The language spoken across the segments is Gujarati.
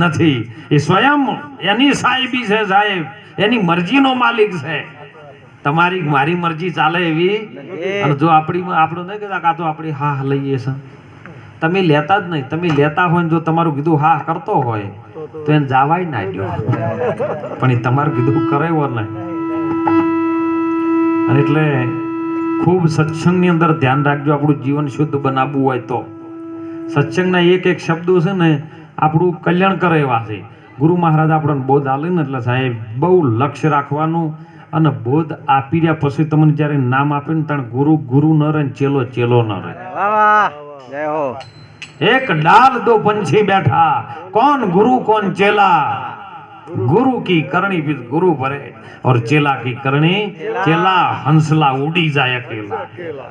નથી. એ સ્વયં એની સાહેબી છે સાહેબ. એની મરજીનો માલિક છે. તમારી મારી મરજી ચાલે એવી. અને જો આપણી આપણું નહીં કહેતા કાં તો આપણી હા લઈએ છે. તમે લેતા જ નહીં. તમે લેતા હોય જો તમારું કીધું હા કરતો હોય, તો એને જાવાય ના દો. પણ એ તમારું કીધું કરાવ્યો નહીં. અને એટલે ખૂબ સત્સંગની અંદર ધ્યાન રાખજો. આપણું જીવન શુદ્ધ બનાવવું હોય તો. સત્સંગના એક એક શબ્દો છે ને આપણું કલ્યાણ કરે એવા છે. ગુરુ મહારાજ આપણને બોધ આલે ને એટલે સાહેબ બહુ લક્ષ્ય રાખવાનું અને બોધ આપી રહ્યા પછી તમને જ્યારે નામ આપે ને ત્યારે ગુરુ ગુરુ ન રહે ને ચેલો ચેલો ન રહે. એક ડાલ દો પંછી બેઠા. કોણ ગુરુ કોણ ચેલા? गुरु की करणी भी गुरु भरे और चेला की करणी चेला હંસલા ઉડી જાય અકેલા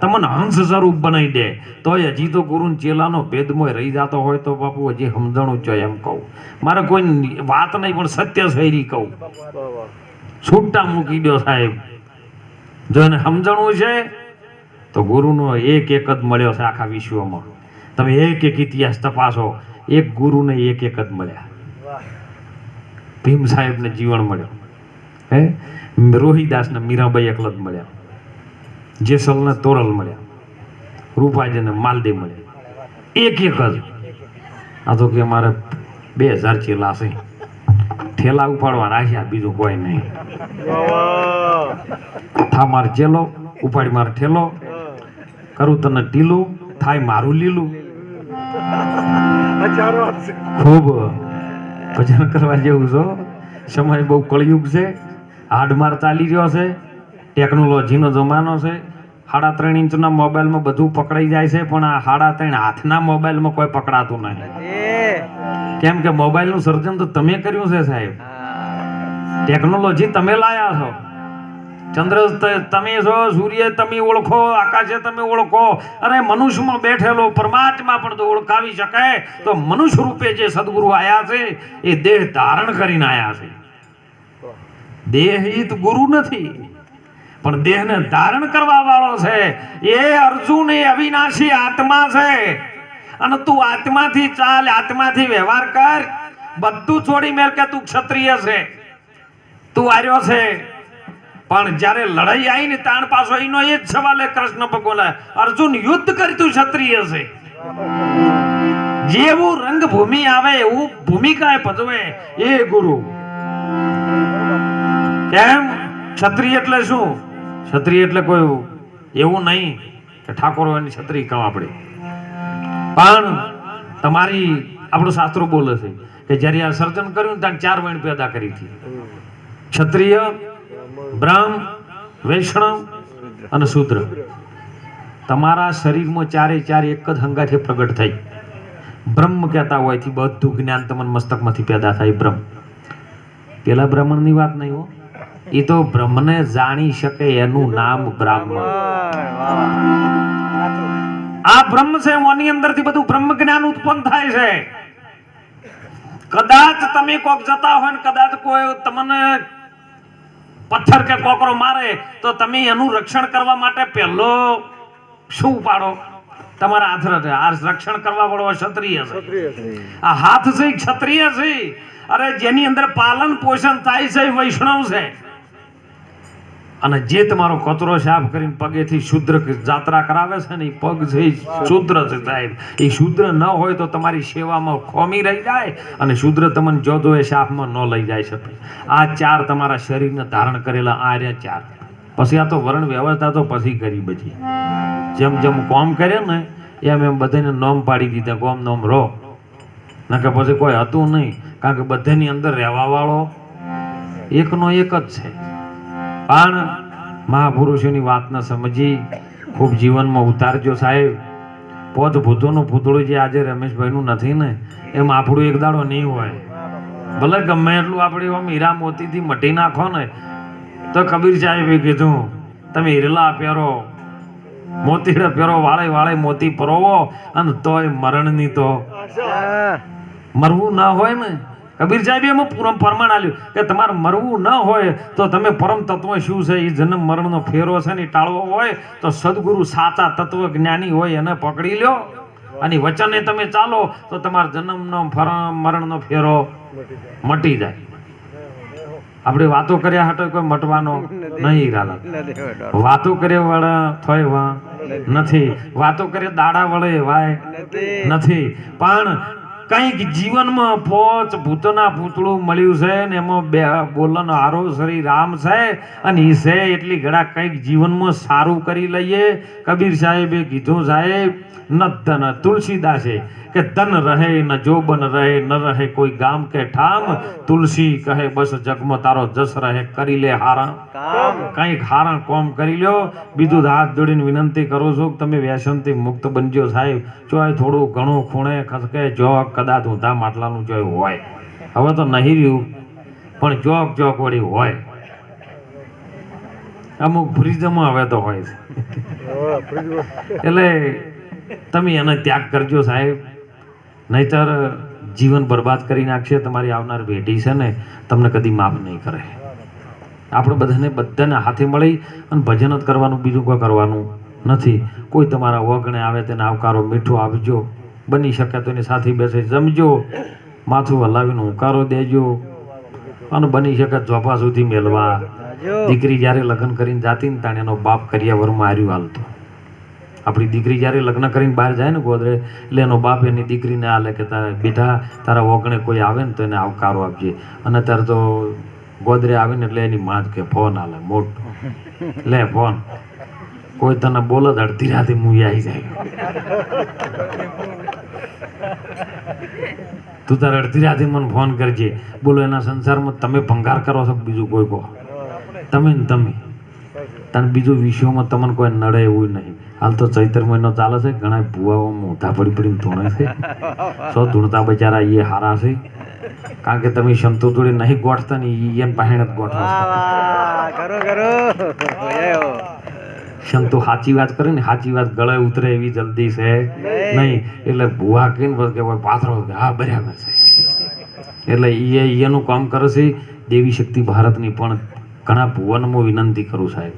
તમને હંસ સ્વરૂપ બનાવી દે તોય હજી તો ગુરુ ને ચેલાનો ભેદમોય રહી જતો હોય તો બાપુ હજી સમજણું જ જોઈએ એમ કહું મારે કોઈ વાત નહીં પણ સત્ય શૈરી કહું છૂટા મૂકી દો સાહેબ જો એને સમજણું છે તો ગુરુનો એક એક જ મળ્યો છે આખા વિશ્વમાં તમે એક એક ઇતિહાસ તપાસો એક ગુરુને એક એક જ મળ્યા ભીમ સાહેબને જીવન મળ્યો. હે? રોહિદાસને મીરાબાઈ એકલત મળ્યા. જેસલને તોરલ મળ્યા. રૂપાજીને માલદેવ મળ્યા. એક એક જ. આ તો કે મારે બે હજાર ચેલા છે. ઠેલા ઉપાડવા રાખ્યા બીજું કોઈ નહીં. થા માર ચેલો ઉપાડી માર ઠેલો. કરું તને ઢીલું થાય મારું લીલું. ખૂબ. ભજન કરવા જેવું છો? સમય બહુ કળયુગ છે. હાડમાર ચાલી રહ્યો છે. ટેકનોલોજીનો જમાનો છે. સાડા ત્રણ ઇંચના મોબાઈલમાં બધું પકડાઈ જાય છે પણ આ સાડા ત્રણ હાથના મોબાઈલમાં કોઈ પકડાતું નહીં કેમ કે મોબાઈલનું સર્જન તો તમે કર્યું છે સાહેબ. ટેકનોલોજી તમે લાયા છો. ચંદ્ર તમે છો સૂર્ય તમે ઓળખો, આકાશે તમે ઓળખો, અરે મનુષ્યમાં બેઠેલો પરમાત્મા પણ તો ઓળખાવી શકાય તો મનુષ્ય રૂપે જે સદગુરુ આયા છે, એ દેહ ધારણ કરીને આયા છે. દેહ ઈ ગુરુ નથી, પણ દેહને ધારણ કરવા વાળો છે. એ અર્જુન, એ અવિનાશી આત્મા છે. અને તું આત્માથી ચાલ, આત્માથી વ્યવહાર કર. બધું છોડી મેલ કે તું ક્ષત્રિય છે. તું આર્યો છે. પણ જ્યારે લડાઈ આવી ને તાણ પાછો એનો એ જ સવાલ કૃષ્ણ ભગવાન, અર્જુન, યુદ્ધ કરતું ક્ષત્રિય છે. જેવું રંગભૂમિ આવે, એવું ભૂમિકા ભજવે એ ગુરુ. કેમ? ક્ષત્રિય એટલે શું? ક્ષત્રિય એટલે કોઈ એવું નહીં કે ઠાકોર એની છત્રી કહો આપણે પણ તમારી, આપણું શાસ્ત્રો બોલે છે કે જ્યારે આ સર્જન કર્યું ને ત્યારે ચાર વણ પેદા કરી હતી. ક્ષત્રિય બ્રાહ્મ, વૈષ્ણવ અને શૂદ્ર. તમારા શરીરમાં ચારે ચાર એક જ હંગાથે પ્રગટ થઈ બ્રહ્મ કહેતા હોયથી બધું જ્ઞાન તમને મસ્તકમાંથી પેદા થાય બ્રહ્મ. પેલા બ્રાહ્મણની વાત નહીં હો. એ તો બ્રહ્મને જાણી શકે એનું નામ બ્રાહ્મણ. આ બ્રહ્મ છે, એની અંદરથી બધું બ્રહ્મ જ્ઞાન ઉત્પન્ન થાય છે. કદાચ તમે કોક જતા હોય ને કદાચ કોઈ તમને પથ્થર કે કોકરો મારે તો તમે એનું રક્ષણ કરવા માટે પહેલો શું પાડો તમારા હાથ રહે આ રક્ષણ કરવા વાળો ક્ષત્રિય છે. આ હાથ છે ક્ષત્રિય છે. અરે જેની અંદર પાલન પોષણ થાય છે વૈષ્ણવ છે. અને જે તમારો કચરો સાફ કરીને પગેથી શુદ્ર જાત્રા કરાવે છે ને એ પગ છે શુદ્ર છે સાહેબ એ શુદ્ર ન હોય તો તમારી સેવામાં ખોમી રહી જાય અને શુદ્ર તમને જોજો એ સાફમાં ન લઈ જાય શકે. આ ચાર તમારા શરીરને ધારણ કરેલા આ રહ્યા ચાર. પછી આ તો વર્ણ વ્યવસ્થા તો પછી કરી બધી. જેમ જેમ કોમ કરે ને, એમ એમ બધાને નોમ પાડી દીધા, કોમ નોમ રો. ના કે પછી કોઈ હતું નહીં. કારણ કે બધાની અંદર રહેવા વાળો એકનો એક જ છે. પણ મહાપુરુષોની વાતને સમજી ખૂબ જીવનમાં ઉતારજો સાહેબ. પોત ભૂતોનું પૂતળું જે આજે રમેશભાઈનું નથી ને એમ આપણું એક દાડો નહીં હોય. ભલે ગમે એટલું આપણે એમ હીરા મોતીથી મટી નાખો ને તો કબીર સાહેબે કીધું તમે હીરલા પહેરો મોતીડા પહેરો વાળે વાળે મોતી પરોવો અને તોય મરણની તો મરવું ના હોય ને. કબીર સાહેબે એમાં પૂરમ પ્રમાણ આપ્યું કે તમારે મરવું ન હોય તો તમે પરમ તત્વ શું છે? એ જન્મ મરણનો ફેરો છે ને ટાળવો હોય તો સદગુરુ સાચા તત્વ જ્ઞાની હોય એને પકડી લ્યો. અને વચને તમે ચાલો તો તમારા જન્મનો મરણનો ફેરો મટી જાય. આપણે વાતો કર્યા હતો કોઈ મટવાનો નહીં રાલા. વાતો કર્યા વાળા થોય વા નથી. વાતો કર્યા દાડા વળે વાય નથી. પણ કંઈક જીવનમાં પોચ ભૂતના પૂતળું મળ્યું છે ને એમાં બે બોલનો હારો શ્રી રામ છે અને એ છે એટલી ઘડા કંઈક જીવનમાં સારું કરી લઈએ. કબીર સાહેબે કીધું સાહેબ ન ધન તુલસીદાસે કે ધન રહે ન જોબન રહે ન રહે કોઈ ગામ કે ઠામ. તુલસી કહે બસ જગમાં તારો જસ રહે કરી લે હારણ. કંઈક હારણ કોમ કરી લ્યો. બીજું હાથ જોડીને વિનંતી કરું છું કે તમે વ્યસનથી મુક્ત બનજો સાહેબ. ચોય થોડું ઘણું ખૂણે ખસકે જો કદાચ ઊંધા માટલાનું ચોય હોય. હવે તો નહીં રહ્યું, પણ જોક જોક વળી હોય. અમુક ફ્રીજમાં હવે તો હોય છે. એટલે તમે એને ત્યાગ કરજો સાહેબ. નહીતર જીવન બરબાદ કરી નાખશે, તમારી આવનાર પેઢી છે ને, તમને કદી માફ નહીં કરે. આપણે બધાને બધાને હાથે મળી અને ભજન જ કરવાનું, બીજું કોઈ કરવાનું નથી. કોઈ તમારા વગણે આવે તેને આવકારો મીઠો આપજો. બની શકે તો એની સાથે બેસે જમજો માથું હલાવીને હુંકારો દેજો અને બની શકે ચોપા સુધી મેળવા. દીકરી જ્યારે લગ્ન કરીને જાતી ને તાણે એનો બાપ કરિયાવરમાં હાર્યું હાલતો. આપણી દીકરી જ્યારે લગ્ન કરીને બહાર જાય ને ગોદરે એટલે એનો બાપ એની દીકરીને હાલે કે તારે બેટા તારા ઓગણે કોઈ આવે ને તો એને આવકારો આપજે. અને અત્યારે તો ગોદરે આવે ને એટલે એની માં કે ફોન હાલે મોટો. લે ફોન. કોઈ તને બોલો અડધી રાતે મુઈ આવી જાય. તું તારે અડધી રાતે મને ફોન કરજે. બોલો, એના સંસારમાં તમે ભંગાર કરો છો બીજું કોઈ કહો? તમે ને તમે. તને બીજું વિશ્વમાં તમને કોઈ નડે એવું નહીં. હાલ તો ચૈત્ર મહિનો ચાલે છે ઘણા ભુવાઓ મોઢા પડી પડીને ધૂણે છે. સો ધૂણતા બચારા એ હારા છે. કારણ કે તમે સંતો જોડે નહીં ગોઠતા ને એને પાહેણ જ ગોઠવો કરો કરો સંતો સાચી વાત કરે ને સાચી વાત ગળે ઉતરે એવી જલ્દી છે. નહીં. એટલે ભૂવા કહીને કે પાથરો હા બરાબર છે. એટલે એ એનું કામ કરે છે દેવી શક્તિ ભારતની પણ ઘણા ભુવન હું વિનંતી કરું સાહેબ.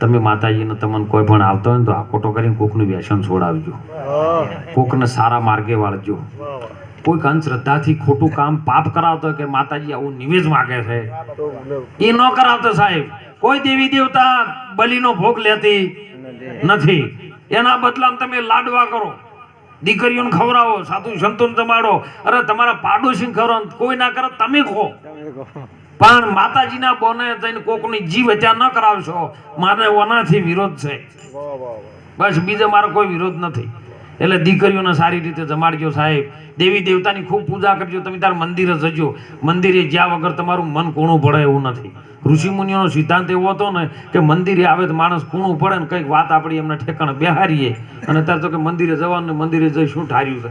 તમે માતાજીને તમને કોઈ પણ આવતો હોય ને તો આકોટો કરીને કોકનું વ્યસન છોડાવજો. કોકને સારા માર્ગે વાળજો. કોઈક અંધશ્રદ્ધાથી ખોટું કામ પાપ કરાવતો કે માતાજી આવું નિવેદ માગે છે. એ ન કરાવતો સાહેબ. કોઈ દેવી દેવતા બલિનો ભોગ લેતી નથી. એના બદલામાં તમે લાડવા કરો. દીકરીઓને ખવડાવો સાધુ સંતોને જમાડો. અરે તમારા પાડોશીને ખવડાવો કોઈ ના કરે તમે ખો. પણ માતાજીના બોને થઈને કોકની જીવ હત્યા ન કરાવશો. મારે ઓનાથી વિરોધ છે. બસ બીજો મારો કોઈ વિરોધ નથી. એટલે દીકરીઓને સારી રીતે જમાડજો સાહેબ. દેવી દેવતાની ખૂબ પૂજા કરજો, તમે તાર મંદિરે જજો. મંદિરે જ્યાં વગર તમારું મન કોણું પડે એવું નથી. ઋષિ મુનિઓનો સિદ્ધાંત એવો હતો ને કે મંદિરે આવે તો માણસ કૂણું પડે ને કંઈક વાત આપણી એમને ઠેકાણે બેહારીએ. અને અત્યારે તો કે મંદિરે જવાનું મંદિરે જઈ શું ઠાર્યું છે.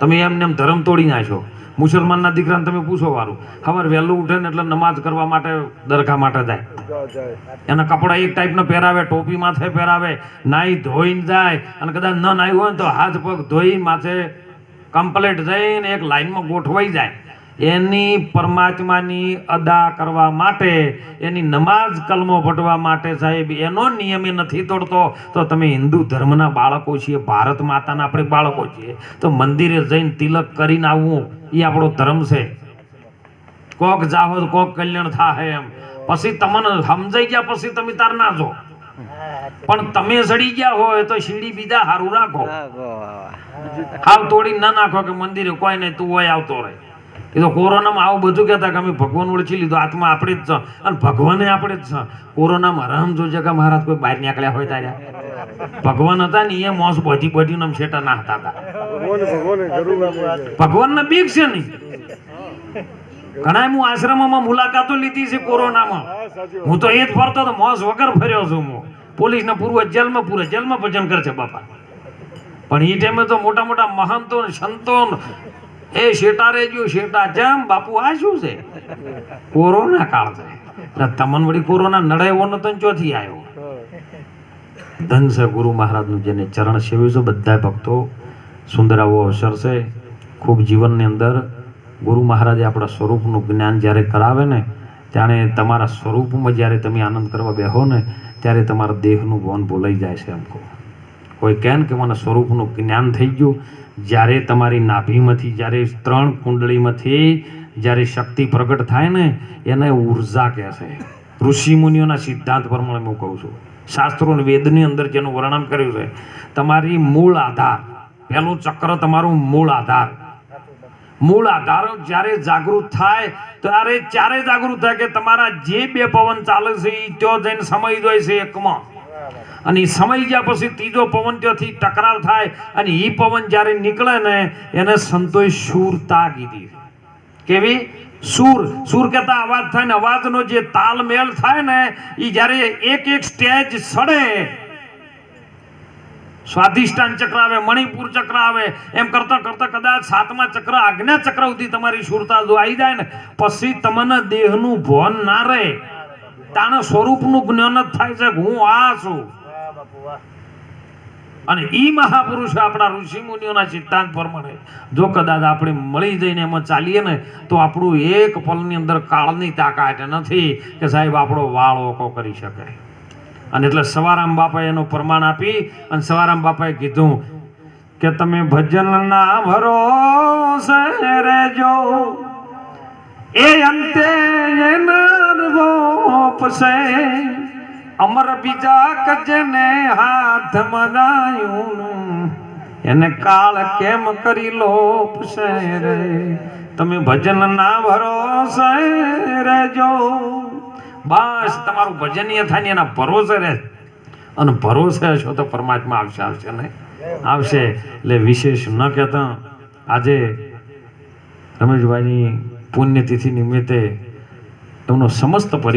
તમે એમને એમ ધર્મ તોડી નાખ્યો મુસલમાનના દીકરાને તમે પૂછો વારું ખબર વહેલું ઉઠે ને એટલે નમાજ કરવા માટે દરગાહ માટે જાય. એના કપડાં એક ટાઈપના પહેરાવે, ટોપી માથે પહેરાવે નાહી ધોઈને જાય અને કદાચ ન નાહ્યું હોય ને તો હાથ પગ ધોઈ માથે કમ્પ્લેટ જઈને એક લાઈનમાં ગોઠવાઈ જાય. એની પરમાત્માની અદા કરવા માટે એની નમાઝ કલમો ભટવા માટે સાહેબ એનો નિયમ એ નથી તોડતો. તો તમે હિન્દુ ધર્મના બાળકો છીએ ભારત માતાના આપણે બાળકો છીએ તો મંદિરે જઈને તિલક કરીને આવવું એ આપણો ધર્મ છે. કોક જાહો કોક કલ્યાણ થાય એમ. પછી તમને સમજાઈ ગયા પછી તમે તાર ના જો. પણ તમે સડી ગયા હોય તો શીડી બીજા સારું રાખો. હાવ તોડી ના નાખો કે મંદિરે કોઈ નહીં તું હોય આવતો રહે. એ તો કોરોનામાં આવું બધું કહેતા કે અમે ભગવાન ઓળખી લીધો આત્મા આપણે જ છ. અને ભગવાને આપણે જ છ. કોરોનામાં રામ જોજે કે મહારાજ કોઈ બહાર નીકળ્યા હોય તાર્યા ભગવાન હતા ને એ મોસ બધી બધી નામ છેટા ના હતા. ભગવાનને બીક છે નહીં. ઘણા હું આશ્રમમાં મુલાકાતો લીધી છે કોરોનામાં. હું તો એ જ ફરતો તો મોસ વગર ફર્યો છું હું. પોલીસના પૂર્વ જેલમાં પૂરા જેલમાં ભજન કરશે બાપા. પણ એ ટાઈમે તો મોટા મોટા મહંતો ને સંતો એ શેટા રેજો શેટા જેમ, બાપુ, આ શું છે? કોરોના કાળ છે. તમન વળી કોરોના નડાયો નતો ચોથી આવ્યો ધન છે ગુરુ મહારાજનું જેને ચરણ સેવ્યું છે બધા ભક્તો સુંદર આવો અવસર છે. ખૂબ જીવનની અંદર ગુરુ મહારાજે આપણા સ્વરૂપનું જ્ઞાન જ્યારે કરાવે ને, ત્યારે તમારા સ્વરૂપમાં જ્યારે તમે આનંદ કરવા બેહો ને, ત્યારે તમારા દેહનું ભવન ભૂલાઈ જાય છે એમ કહો. કોઈ કહે કે મને સ્વરૂપનું જ્ઞાન થઈ ગયું જ્યારે તમારી નાભીમાંથી, જ્યારે ત્રણ કુંડળીમાંથી જ્યારે શક્તિ પ્રગટ થાય ને, એને ઊર્જા કહેશે ઋષિમુનિઓના ઋષિ મુનિઓના સિદ્ધાંત પ્રમાણે હું કહું છું. શાસ્ત્રો વેદની અંદર જેનું વર્ણન કર્યું છે. તમારી મૂળ આધાર, પહેલું ચક્ર તમારું મૂળ આધાર. મૂળ આધાર જ્યારે જાગૃત થાય, ત્યારે ચારે જાગૃત થાય કે તમારા જે બે પવન ચાલે છે એ ત્યાં જઈને સમય જાય છે એકમાં. અને એ સમય ગયા પછી ત્રીજો પવન ત્યાંથી ટકરાવ થાય અને એ પવન જ્યારે નીકળે ને, એને સંતોષ શૂરતા કીધી કેવી? સૂર. સૂર કહેતા અવાજ થાય ને, અવાજનો જે તાલમેલ થાય ને એ જ્યારે એક એક સ્ટેજ સડે, સ્વાધિષ્ઠાન ચક્ર આવે, મણિપુર ચક્ર આવે, એમ કરતા કરતા કદાચ સાતમા ચક્ર, આજ્ઞા ચક્ર સુધી તમારી સુરતા જો આવી જાય ને, પછી તમને દેહનું ભાન ના રહે. તાણે સ્વરૂપનું જ્ઞાન જ થાય છે હું આ છું. અને એ મહાપુરુષો આપણા ઋષિ મુનિઓના સિદ્ધાંત પ્રમાણે, જો કદાચ આપણે મળી જઈને એમાં ચાલીએ ને, તો આપણું એક પલની અંદર કાળની તાકાત નથી કે સાહેબ આપણો વાળ ઓકો કરી શકે. અને એટલે સવારામ બાપાએ એનું પ્રમાણ આપી અને સવારામ બાપાએ કીધું કે તમે ભજનના ભરોસે રેજો એ અંતે એનર્વોપસે અમર બીજા કજને હાથ મગાયું એને કાળ કેમ કરી લોપ રે તમે ભજનના ભરોસે રહેજો બસ, તમારું ભજનીય થાય ને એના ભરોસે રહે. અને ભરોસે છો તો પરમાત્મા આવશે આવશે ને? આવશે. એટલે વિશેષ ન કહેતા. આજે રમેશભાઈની પુણ્યતિથિ નિમિત્તે એમનો સમસ્ત પરિવાર